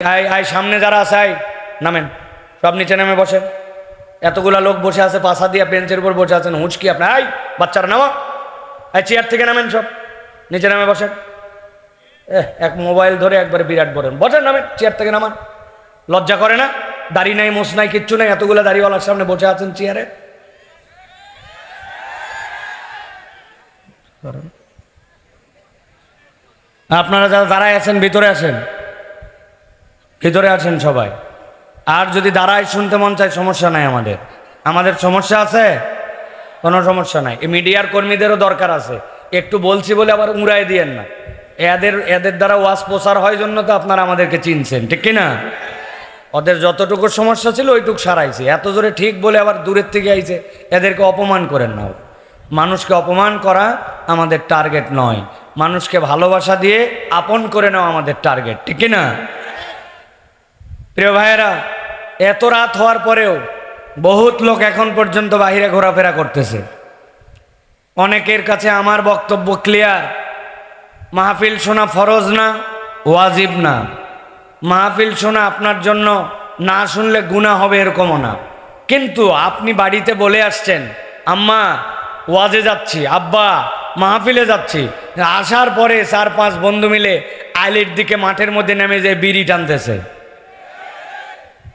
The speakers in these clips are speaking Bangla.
আয় আয়, সামনে যারা আছে, আয়, নামেন। সব নিচে নেমে বসেন। এতগুলা লোক বসে আছে, পাশা দিয়ে বেঞ্চের উপর বসে আছেন হুঁচকি আপনার? আয়, বাচ্চারা নামা। আয়, চেয়ার থেকে নামেন সব। নিচে নামে বসেন। এক মোবাইল ধরে একবারে বিরাট বলেন। বসেন, নামেন, চেয়ার থেকে নামান। লজ্জা করে না? দাড়ি নাই মোস নাই, কিচ্ছু নাই, এতগুলো দাড়িওয়ালার সামনে বসে আছেন চেয়ারে। আপনারা যারা দাঁড়ায় আছেন, ভিতরে আসেন। ভিতরে আছেন সবাই। আর যদি দাঁড়ায় শুনতে মন চায়, সমস্যা নাই আমাদের। আমাদের সমস্যা আছে? কোনো সমস্যা নাই। এই মিডিয়ার কর্মীদেরও দরকার আছে। একটু বলছি বলে আবার উড়াই দিয়েন না। এদের এদের দ্বারা ওয়াজ প্রচার হয় জন্য তো আপনারা আমাদেরকে চিনছেন, ঠিক কি না ওদের যতটুকু সমস্যা ছিল ওইটুকু সারাইছে। এত জোরে ঠিক বলে আবার দূরের থেকে আইছে, এদেরকে অপমান করেন না। মানুষকে অপমান করা আমাদের টার্গেট নয়। মানুষকে ভালোবাসা দিয়ে আপন করে নেওয়া আমাদের টার্গেট, ঠিক কি না প্রিয় ভাইয়েরা, এত রাত হওয়ার পরেও বহুত লোক এখন পর্যন্ত বাহিরে ঘোরাফেরা করতেছে। অনেকের কাছে আমার বক্তব্য ক্লিয়ার মাহফিল শোনা ফরজ না, ওয়াজিব না। মাহফিল শোনা আপনার জন্য না শুনলে গুণা হবে এরকমও না। কিন্তু আপনি বাড়িতে বলে আসছেন, আম্মা, ওয়াজে যাচ্ছি, আব্বা, মাহফিলে যাচ্ছি। আসার পরে চার পাঁচ বন্ধু মিলে আইলির দিকে মাঠের মধ্যে নেমে যে বিড়ি টানতেছে।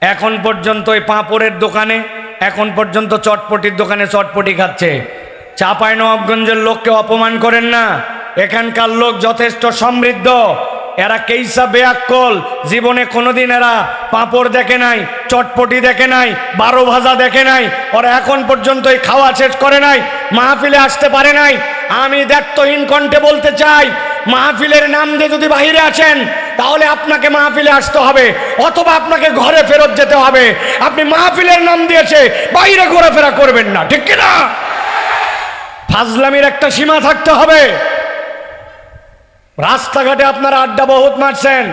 এখন পর্যন্ত ওই পাঁপড়ের দোকানে, এখন পর্যন্ত চটপটির দোকানে চটপটি খাচ্ছে। চাপায় নবাবগঞ্জের লোককে অপমান করেন না। এখানকার লোক যথেষ্ট সমৃদ্ধ। এরা কেইসা বেয়াক্কল? জীবনে কোনোদিন এরা পাঁপড় দেখে নাই, চটপটি দেখে নাই, বারো ভাজা দেখে নাই। ওরা এখন পর্যন্ত এই খাওয়া শেষ করে নাই, মাহফিলে আসতে পারে নাই। আমি দায়িত্বহীন কণ্ঠে বলতে চাই, মাহফিলের নাম দিয়ে যদি বাহিরে আসেন তাহলে আপনাকে মাহফিলে আসতে হবে, অথবা আপনাকে ঘরে ফেরত যেতে হবে। আপনি মাহফিলের নাম দিয়েছে বাইরে ঘোরাফেরা করবেন না, ঠিক কিনা? ফাজলামির একটা সীমা থাকতে হবে। রাস্তাঘাটে আপনারা আড্ডা বহুত মারছেন,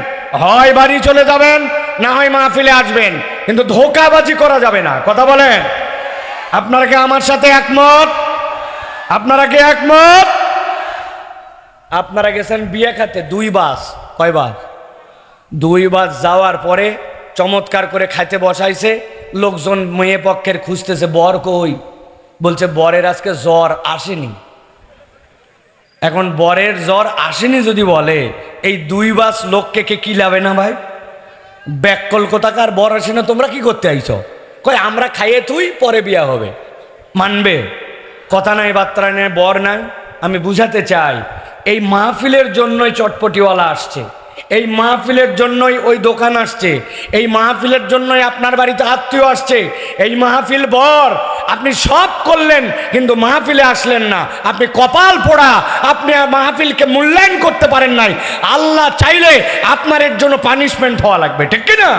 হয় বাড়ি চলে যাবেন, না হয় মাহফিলে আসবেন, কিন্তু ধোকাবাজি করা যাবে না, কথা বলেন। আপনারা কি আমার সাথে একমত? আপনারা কি একমত? আপনারা গেছেন বিয়ে খাতে, দুই বাস, কয় বাস? দুই বাস যাওয়ার পরে চমৎকার করে খাইতে বসাইছে, লোকজন মেয়ে পক্ষের খুঁজতেছে, বর কই? বলছে, বরের আজকে জ্বর আসেনি। এখন বরের জ্বর আসেনি যদি বলে, এই দুই বাস লোককে কে কি লাবে না ভাই? ব্যাক কলকাতাকার বর আসে না, তোমরা কি করতে আইছ? কয়, আমরা খাইয়ে তুই পরে বিয়া হবে। মানবে? কথা নাই, বার্তা নেই, বর নাই। আমি বুঝাতে চাই, এই মাহফিলের জন্যই চটপটিওয়ালা আসছে। এই মাহফিলের জন্যই ওই দোকান আসছে। এই মাহফিলের জন্যই আপনার বাড়িতে আত্মীয় আসছে। এই মাহফিল বর, আপনি সব করলেন, কিন্তু মাহফিলে আসলেন না। আপনি কপাল পোড়া, আপনি মাহফিলকে মূল্যায়ন করতে পারেন নাই। আল্লাহ চাইলে আপনার এর জন্য পানিশমেন্ট হওয়া লাগবে, ঠিক কি না